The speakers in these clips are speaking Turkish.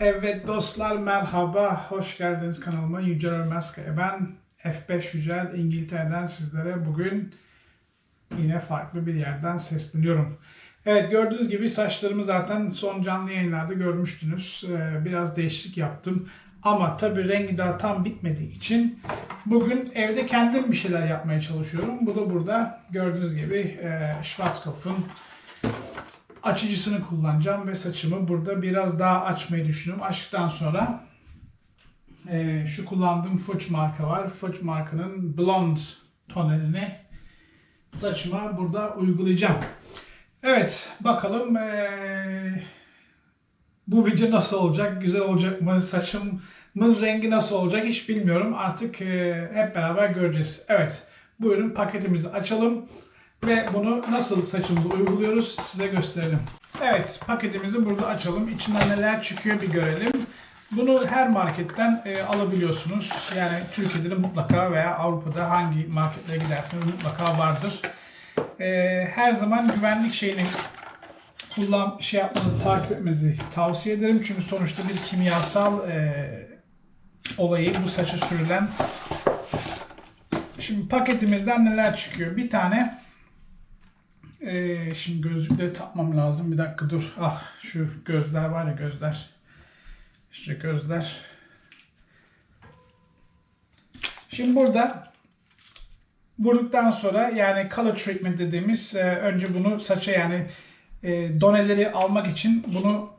Evet dostlar merhaba, hoş geldiniz kanalıma Yücel Ölmezkaya. Ben F5 Yücel İngiltere'den sizlere bugün yine farklı bir yerden sesleniyorum. Evet gördüğünüz gibi saçlarımı zaten son canlı yayınlarda görmüştünüz. Ee, biraz değişiklik yaptım. Ama tabii rengi daha tam bitmediği için bugün evde kendim bir şeyler yapmaya çalışıyorum. Bu da burada gördüğünüz gibi e, Schwarzkopf'un açıcısını kullanacağım ve saçımı burada biraz daha açmayı düşünüyorum. Açtıktan sonra e, şu kullandığım Fuji marka var. Fuji markanın Blonde tonelini saçıma burada uygulayacağım. Evet bakalım e, bu video nasıl olacak? Güzel olacak mı? Saçımın rengi nasıl olacak hiç bilmiyorum. Artık e, hep beraber göreceğiz. Evet buyurun paketimizi açalım ve bunu nasıl saçımıza uyguluyoruz size gösterelim. Evet paketimizi burada açalım. İçinden neler çıkıyor bir görelim. Bunu her marketten e, alabiliyorsunuz. Yani Türkiye'de de mutlaka veya Avrupa'da hangi marketlere giderseniz mutlaka vardır. E, her zaman güvenlik şeyini kullan şey yapmanızı takip etmenizi tavsiye ederim. Çünkü sonuçta bir kimyasal e, olayı bu saça sürülen. Şimdi paketimizden neler çıkıyor? Bir tane ee, şimdi gözlükleri takmam lazım. Bir dakika dur. Ah şu gözler var ya gözler. İşte gözler. Şimdi burada vurduktan sonra yani color treatment dediğimiz e, önce bunu saça yani e, doneleri almak için bunu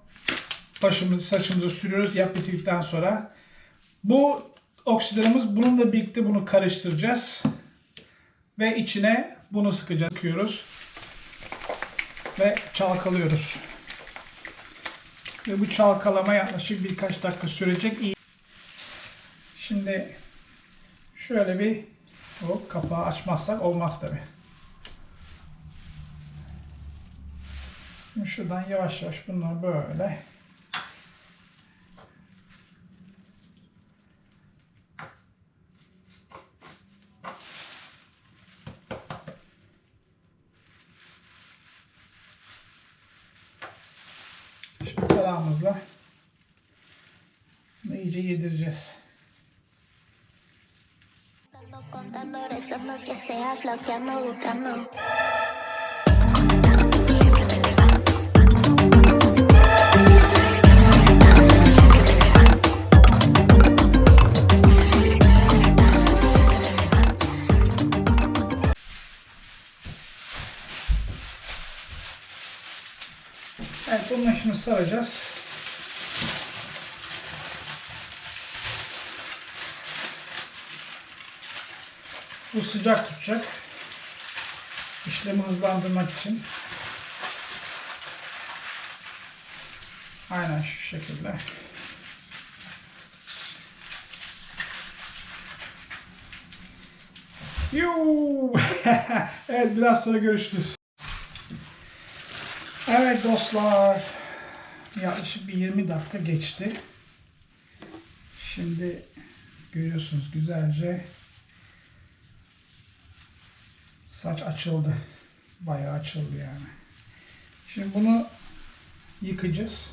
başımızı saçımıza sürüyoruz yap bitirdikten sonra. Bu oksidanımız bununla birlikte bunu karıştıracağız. Ve içine bunu sıkacağız. Sıkıyoruz ve çalkalıyoruz. Ve bu çalkalama yaklaşık birkaç dakika sürecek. İyi. Şimdi şöyle bir o kapağı açmazsak olmaz tabi. Şimdi şuradan yavaş yavaş bunları böyle Şimdi tarağımızla bunu iyice yedireceğiz. Contando rezando que seas lo que ando buscando. Evet bununla şimdi saracağız. Bu sıcak tutacak. İşlemi hızlandırmak için. Aynen şu şekilde. Yuu! evet biraz sonra görüşürüz. Evet dostlar. Yaklaşık bir 20 dakika geçti. Şimdi görüyorsunuz güzelce saç açıldı. Bayağı açıldı yani. Şimdi bunu yıkayacağız.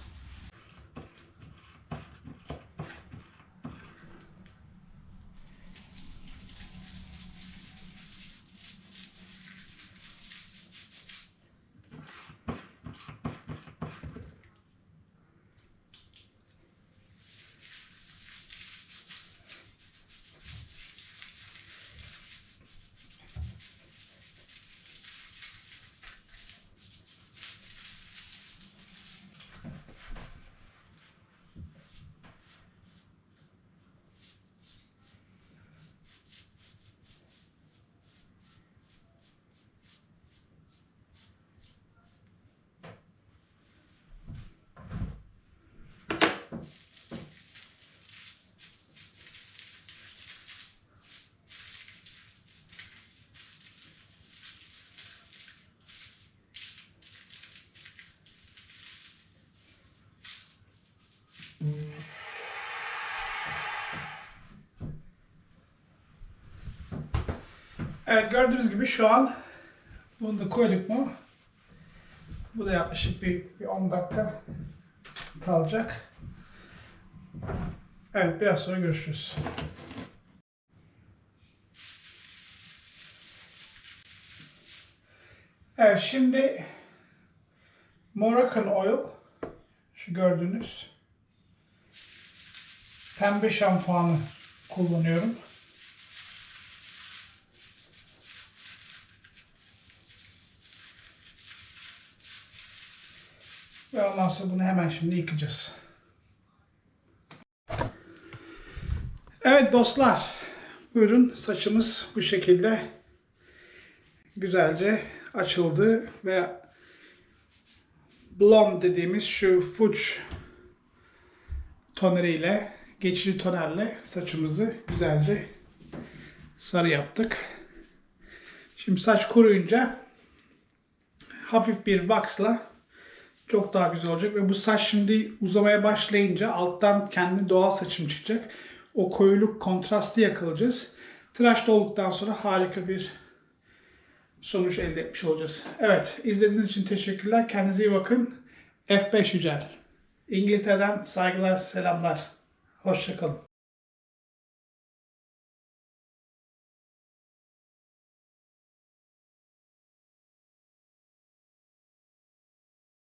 Evet gördüğünüz gibi şu an bunu da koyduk mu bu da yaklaşık bir, bir 10 dakika kalacak. Evet biraz sonra görüşürüz. Evet şimdi Moroccan Oil şu gördüğünüz pembe şampuanı kullanıyorum. Ve ondan sonra bunu hemen şimdi yıkayacağız. Evet dostlar. Buyurun saçımız bu şekilde güzelce açıldı ve blonde dediğimiz şu fuç toneriyle geçici tonerle saçımızı güzelce sarı yaptık. Şimdi saç kuruyunca hafif bir waxla çok daha güzel olacak ve bu saç şimdi uzamaya başlayınca alttan kendi doğal saçım çıkacak. O koyuluk kontrastı yakalayacağız. Tıraş olduktan sonra harika bir sonuç elde etmiş olacağız. Evet, izlediğiniz için teşekkürler. Kendinize iyi bakın. F5 Yücel. İngiltere'den saygılar, selamlar. Hoşçakalın.